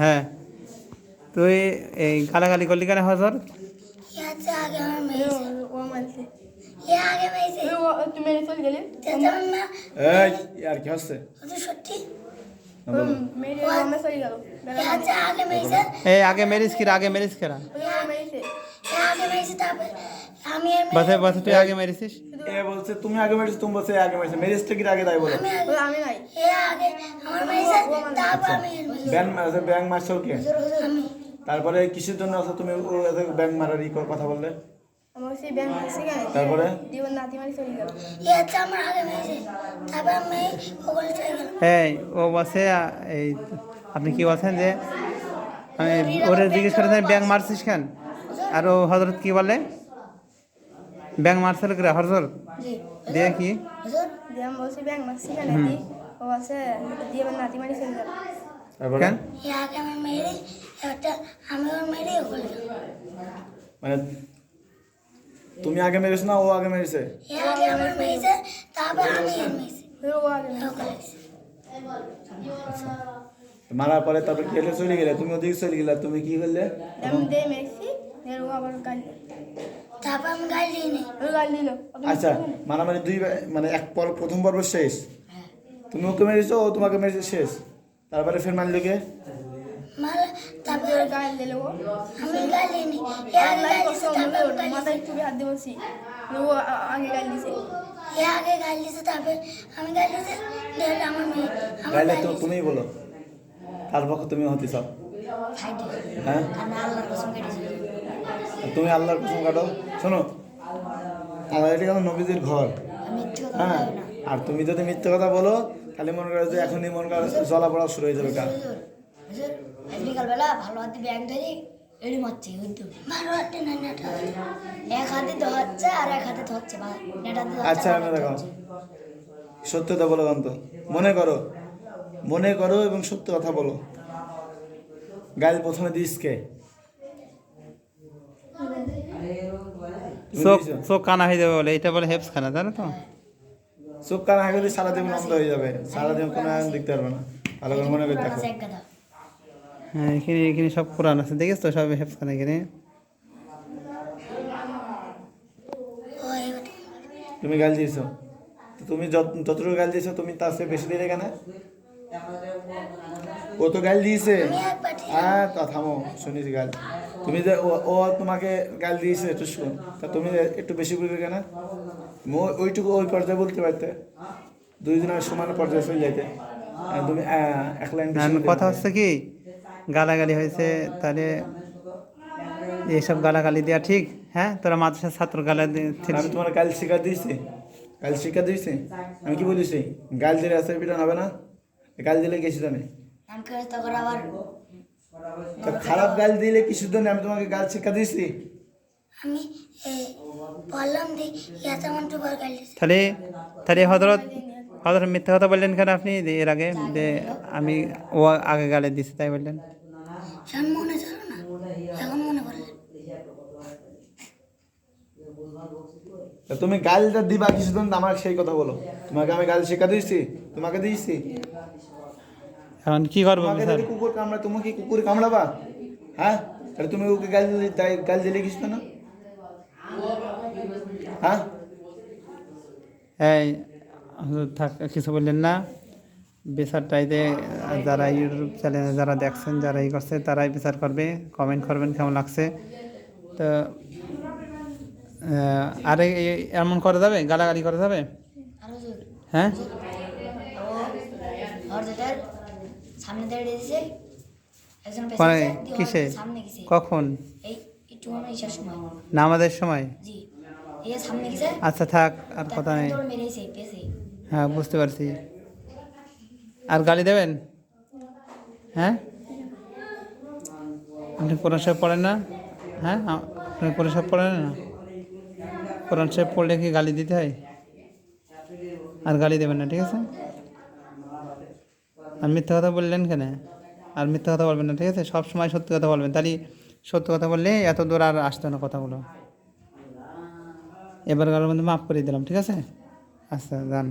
হ্যাঁ তুই এই গালাগালি করলি কেন হজর ইয়াতে আগে আমার মেয়েছে ও মানছে এ আগে মেয়েছে ও তুমি মেরে চলে গেলে যেতাম না এই আর কি হচ্ছে ও তো সত্যি না বলো। মেরে ও আমার চলে গেল ইয়াতে আগে মেয়েছে এই আগে মেরিস কিরা আগে মেরিস কেরা ও মেরেছে এ আগে মেয়েছে তারপর আমি এর বাসে বাসে তুই আগে মেরেছিস এ বলছে তুমি আগে মেরেছো তুমি বলছে এ আগে মেরেছে মেরেজটা কি আগে তাই বলো আমি আগে ও আমি নাই ব্যাং মারছে ব্যাং মারছো কে? তারপরে কিসের জন্য আছো তুমি? ব্যাং মারার ই কথা বললে। আমার সেই ব্যাংক মারছে কেন তারপরে? জীবন নাতি মারি চলে গেল। ইয়াতে আমার আগে মেয়েছে তারপর আমি ওগুলো চলে গেল এই ও বসে এই আপনি কি বলছেন যে আমি ওরে জিজ্ঞেস করেছেন ব্যাংক মারছিস কেন? আর ও হজরত কি বলে? ব্যাংক মারছিল কিরা? হজরত দিয়ে কি। ব্যাংক মারছি কেন দি ও আছে জীবন নাতি মারি চলে গেল কেন? এ আগে আমার একটা আমি ওর মেয়েরে ওগুলো মানে তুমি আগে মেরেছো না ও আগে মেরেছে? এ আমার মেয়েছে তারপর আমি এর মেয়েছে ও আগে মেরেছে। মারার পরে তারপর কি হলে? চলে গেলে? তুমি ওদিকে চলে গেলে? তুমি কি করলে? আমি দিয়ে মেরেছি দিয়ে ও আবার গাল তারপর আমি গাড়ি দিই ও গাল দিল। আচ্ছা মারামারি দুই মানে এক পর্ব প্রথম পর্ব শেষ। তুমি ওকে মেরেছো ও তোমাকে মেরেছে শেষ। তারপরে ফের মারলো কে? মাল তারপর ওর গাল ও। আমি গাড়ি দিই নি এ আগে আল্লাহ গাড়ি দিছে কসম তারপর আমি গাড়ি মাথায় চুপি হাত ও আগে গাল দিছে। এ আগে গাড়ি দিছে তারপর আমি গাড়ি দিছে দেখলে আমার মেয়ে আমার গাইলে গাড়ি তো দিছে। তুমিই বলো তার পক্ষে তুমি হতে চাও? হ্যাঁ? তুমি আল্লাহর কসম কাটো। শোনো আমার এটা কেন নবীদের ঘর। হ্যাঁ আর তুমি যদি মিথ্যে কথা বলো তাহলে মনে করো যে এখনই মনে করো জ্বলা পড়া শুরু হয়ে যাবে হুজুর বিকালবেলা ভালো হাতে ব্যাগ ধরি এড়ি মারছে হইতো ভালো হাতে না নেটা। এক হাতে ধরছে আর এক হাতে ধরছে বা আচ্ছা আমি দেখো। সত্যতা বলো অন্ত মনে করো মনে করো এবং সত্য কথা বলো। গাইল প্রথমে দিস কে? চোখ কানা হয়ে যাবে বলে এটা বলে হেপস খানা জানো তো? চোখ কান আগে দিয়ে সারাদিন অন্ধ হয়ে যাবে। সারাদিন কোনো আয়ান দেখতে পারবে না। ভালো করে মনে করে দেখো। হ্যাঁ এখানে এখানে সব কোরআন আছে। দেখিস তো সব হেপস খানা এখানে? তুমি গাল দিয়েছ। তুমি যত- যতটুকু গাল দিয়েছ, তুমি তার চেয়ে বেশি দিলে কেন? ও তো গাল দিয়েছে। হ্যাঁ তা থামো, শুনিস গাল। তুমি যে ও- ও তোমাকে গাল দিয়েছে একটু শুন। তা তুমি একটু বেশি বলবে কেন? মো- ওইটুকু ওই পর্যায়ে বলতে পারতে। দুইজনের সমান পর্যায়ে চলে যাইতে। আর তুমি এক লাইন কথা হচ্ছে কি গালাগালি হয়েছে তাহলে এইসব গালাগালি দেওয়া ঠিক? হ্যাঁ তোরা মাদ্রাসার ছাত্র গালা দিয়ে- আমি তোমার গাল শিক্ষা দিয়েছি। গাল শিক্ষা দিয়েছি? আমি কি বলেছি? গাল দিলে আসে পিটান হবে না? গাল দিলে গেছি জানে তো খারাপ গাল দিলে কিছু জানে আমি তোমাকে গাল শিক্ষা দিয়েছি? আমি বললাম যে ইয়াতে আমার দুবার দিছে তাহলে তাহলে হজরত হজরত মিথ্যা কথা বললেন কেন আপনি? যে এর আগে যে আমি ও আগে গালে দিছি তাই বললেন। সব মনে ছিল না এখন মনে পড়লে তা তুমি গালটা দিবা কিছুদিন আমার সেই কথা বলো। তোমাকে আমি গাল শিক্ষা দিয়েছি তোমাকে দিয়েছি। এখন কি করব কুকুর কামড়া তুমি কি কুকুর কামড়াবা? হ্যাঁ? তাহলে তুমি ওকে গাল দিলে তাই গাল দিলে কিছু না? হ্যাঁ? এই হুজুর থাক কিছু বললেন না? বিচারটাইতে যারা ইউটিউব চ্যানেলে যারা দেখছেন যারা ই করছে তারাই বিচার করবে। কমেন্ট করবেন কেমন লাগছে। তো আরে এমন করা যাবে? গালাগালি করা যাবে? হ্যাঁ ও ওর যেটার সামনে দাঁড়িয়ে দিয়েছে একজন মানে কিসে সামনে গেছে। কখন? এই একটু মনে সময়। নামাজের সময়? জি। এই সামনে গেছে। আচ্ছা থাক আর কথা নেই। হ্যাঁ বুঝতে পারছি। আর গালি দেবেন? হ্যাঁ? আপনি কোরআন সাহেব পড়েন না? হ্যাঁ? আপনি কোরআন সাহেব পড়েন না? কোরআন সাহেব পড়লে কি গালি দিতে হয়? আর গালি দেবেন না ঠিক আছে? আর মিথ্যা কথা বললেন কেন? আর মিথ্যা কথা বলবেন না, ঠিক আছে? সব সময় সত্যি কথা বলবেন। তাহলে সত্য কথা বললে এত দূর আর আসতো না কথাগুলো। এবার কারোর মধ্যে মাফ করে দিলাম, ঠিক আছে? আচ্ছা যান।